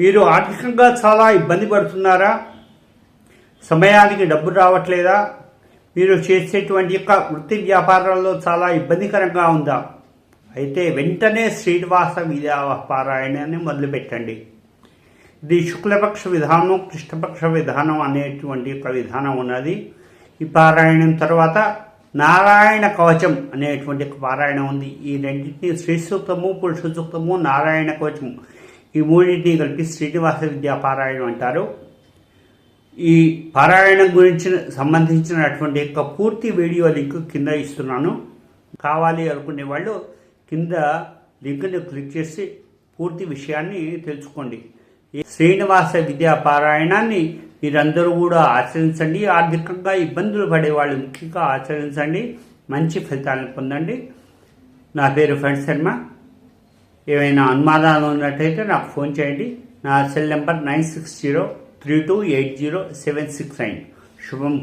మీరు ఆర్థికంగా చాలా ఇబ్బంది పడుతున్నారా? సమయానికి డబ్బు రావట్లేదా? మీరు చేసేటువంటి యొక్క వృత్తి వ్యాపారాల్లో చాలా ఇబ్బందికరంగా ఉందా? అయితే వెంటనే శ్రీనివాస విద్యా పారాయణాన్ని మొదలుపెట్టండి. ఇది శుక్లపక్ష విధానం కృష్ణపక్ష విధానం అనేటువంటి ఒక విధానం ఉన్నది. ఈ పారాయణం తర్వాత నారాయణ కవచం అనేటువంటి ఒక పారాయణం ఉంది. ఈ రెండింటినీ శ్రీ సూక్తము పురుష సూక్తము నారాయణ కవచము. ఈ మూడింటిని కలిపి శ్రీనివాస విద్యా పారాయణం అంటారు. ఈ పారాయణం గురించి సంబంధించినటువంటి యొక్క పూర్తి వీడియో లింక్ కింద ఇస్తున్నాను. కావాలి అనుకునే వాళ్ళు కింద లింక్ని క్లిక్ చేసి పూర్తి విషయాన్ని తెలుసుకోండి. ఈ శ్రీనివాస విద్యా పారాయణాన్ని మీరందరూ కూడా ఆచరించండి. ఆర్థికంగా ఇబ్బందులు పడే వాళ్ళు ముఖ్యంగా ఆచరించండి. మంచి ఫలితాలను పొందండి. నా పేరు ఫ్రెండ్ శర్మ. ఏమైనా అనుమానాలు ఉన్నట్టయితే నాకు ఫోన్ చేయండి. నా cell number nine six zero three two eight zero seven six nine. శుభం